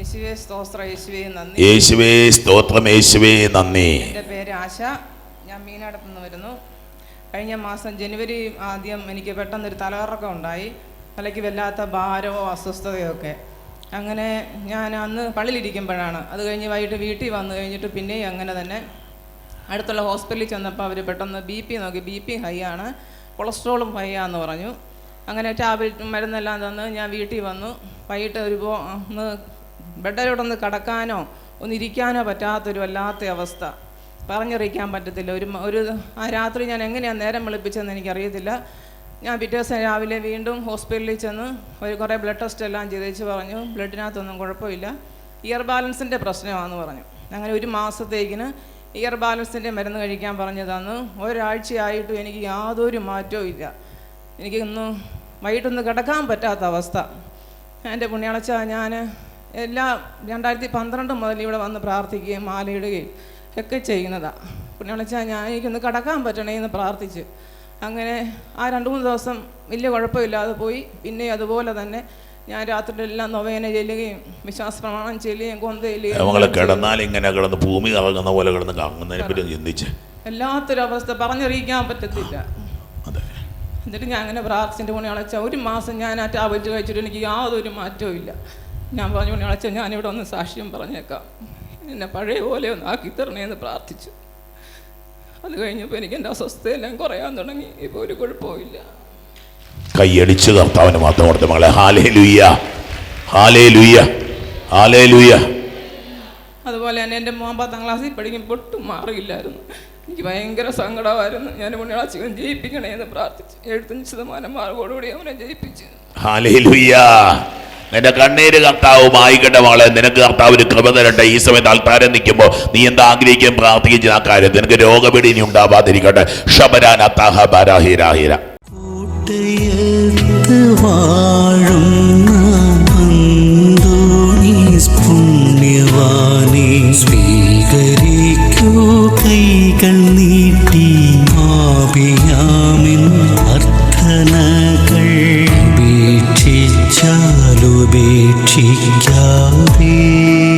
യേശുവേ സ്തോത്ര യേശുവേ നന്ദി. എന്റെ പേര് ആശ. ഞാൻ മീനടത്ത് നിന്ന് വരുന്നു. കഴിഞ്ഞ മാസം ജനുവരി ആദ്യം എനിക്ക് പെട്ടെന്നൊരു തലകറക്കം ഉണ്ടായി. തലയ്ക്ക് വല്ലാത്ത ഭാരമോ അസ്വസ്ഥതയോ ഒക്കെ. അങ്ങനെ ഞാൻ അന്ന് പള്ളിയിലിരിക്കുമ്പോഴാണ്. അത് കഴിഞ്ഞ് വൈകിട്ട് വീട്ടിൽ വന്നു കഴിഞ്ഞിട്ട് പിന്നെയും അങ്ങനെ തന്നെ. അടുത്തുള്ള ഹോസ്പിറ്റലിൽ ചെന്നപ്പോൾ അവർ പെട്ടെന്ന് ബി പി നോക്കി. ബി പി ഹൈ ആണ്. കൊളസ്ട്രോളും ഹൈ ആന്ന് പറഞ്ഞു. അങ്ങനെ ടാബ്ലറ്റ് മരുന്നെല്ലാം തന്ന് ഞാൻ വീട്ടിൽ വന്നു. വൈകിട്ട് ഒരു പോ- ഒന്ന് ബെഡിലോട്ടൊന്ന് കടക്കാനോ ഒന്ന് ഇരിക്കാനോ പറ്റാത്തൊരു വല്ലാത്ത അവസ്ഥ. പറഞ്ഞറിയിക്കാൻ പറ്റത്തില്ല. ഒരു ഒരു ആ രാത്രി ഞാൻ എങ്ങനെയാണ് നേരം വെളുപ്പിച്ചതെന്ന് എനിക്കറിയത്തില്ല. ഞാൻ പിറ്റേ ദിവസം രാവിലെ വീണ്ടും ഹോസ്പിറ്റലിൽ ചെന്ന് ഒരു കുറേ ബ്ലഡ് ടെസ്റ്റ് എല്ലാം ചെയ്തേച്ച് പറഞ്ഞു. ബ്ലഡിനകത്തൊന്നും കുഴപ്പമില്ല. ഇയർ ബാലൻസിന്റെ പ്രശ്നമാണെന്ന് പറഞ്ഞു. അങ്ങനെ ഒരു മാസത്തേക്കിന് ഇയർ ബാലൻസിന്റെ മരുന്ന് കഴിക്കാൻ പറഞ്ഞു തന്നു ഒരാഴ്ചയായിട്ടും എനിക്ക് യാതൊരു മാറ്റവും ഇല്ല. എനിക്ക് വൈകിട്ടൊന്നും വൈകിട്ടൊന്ന് കിടക്കാൻ പറ്റാത്ത അവസ്ഥ. എന്റെ പുണ്യാളച്ച ഞാൻ എല്ലാ രണ്ടായിരത്തി പന്ത്രണ്ട് മുതൽ ഇവിടെ വന്ന് പ്രാർത്ഥിക്കുകയും മാലയിടുകയും ഒക്കെ ചെയ്യുന്നതാണ് പിന്നെ വിളിച്ചാൽ ഞാൻ എനിക്കൊന്ന് കടക്കാൻ പറ്റണേ എന്ന് പ്രാർത്ഥിച്ച്. അങ്ങനെ ആ രണ്ട് മൂന്ന് ദിവസം വലിയ കുഴപ്പമില്ലാതെ പോയി. പിന്നെ അതുപോലെ തന്നെ ഞാൻ രാത്രിയിലെല്ലാം നൊവേന ചെല്ലുകയും വിശ്വാസ പ്രമാണം ചെല്ലുകയും കൊന്ത നമ്മളെ കിടന്നാൽ ഇങ്ങനെ കിടന്ന് ഭൂമി കറങ്ങുന്ന പോലെ കിടന്ന് കറങ്ങുന്നതിനെ പറ്റി ചിന്തിച്ച്. ചിന്തിച്ച് വല്ലാത്തൊരവസ്ഥ പറഞ്ഞറിയിക്കാൻ പറ്റത്തില്ല. എന്നിട്ട് ഞാൻ അങ്ങനെ പ്രാർത്ഥിച്ചിട്ട് പണി അളച്ച ഒരു മാസം ഞാൻ ആ ടാബ്ലറ്റ് കഴിച്ചിട്ട് എനിക്ക് യാതൊരു മാറ്റവും ഇല്ല. ഞാൻ പറഞ്ഞു പണി അളച്ച ഞാനിവിടെ ഒന്ന് സാക്ഷ്യം പറഞ്ഞേക്കാം. എന്നെ പഴയ പോലെ ഒന്ന് ആക്കി തരണേന്ന് പ്രാർത്ഥിച്ചു. അത് കഴിഞ്ഞപ്പോൾ എനിക്ക് എന്റെ അസ്വസ്ഥയെല്ലാം കുറയാൻ തുടങ്ങി. ഇപ്പോൾ ഒരു കുഴപ്പമില്ല കൈയടിച്ച് കർത്താവിന് മാത്രം കൊടുത്ത മകളെ ഹാലേ ലുയ്യ ഹാലേ ലുയ്യ ഹാലേ ലുയ്യ അതുപോലെ തന്നെ എന്റെ മോൻ പത്താം ക്ലാസ്സിൽ പഠിക്കുമ്പോൾ ഒട്ടും മാറിയില്ലായിരുന്നു. എനിക്ക് ഭയങ്കര സങ്കടമായിരുന്നു. ഞാൻ പുണ്യാളാച്ചികൾ ജയിപ്പിക്കണേ എന്ന് പ്രാർത്ഥിച്ചു. എഴുപത്തഞ്ച് ശതമാനം മാർഗോടുകൂടി അവനെ ജയിപ്പിച്ചു. ഹാലേ ലുയ്യ നിന്റെ കണ്ണീര് കർത്താവ് മായിക്കട്ടെ മകളെ. നിനക്ക് കർത്താവിന് കൃപ തരട്ടെ. ഈ സമയത്ത് ആൾക്കാരെ നിൽക്കുമ്പോൾ നീ എന്താ ആഗ്രഹിക്കുകയും പ്രാർത്ഥിക്കുന്ന ആ കാര്യം നിനക്ക് രോഗപിടി ഇനി ഉണ്ടാവാതിരിക്കട്ടെ. ഷബരാൻ അത്താഹ കൈകൾ നീട്ടി അർത്ഥനകൾ बेठी क्या दी?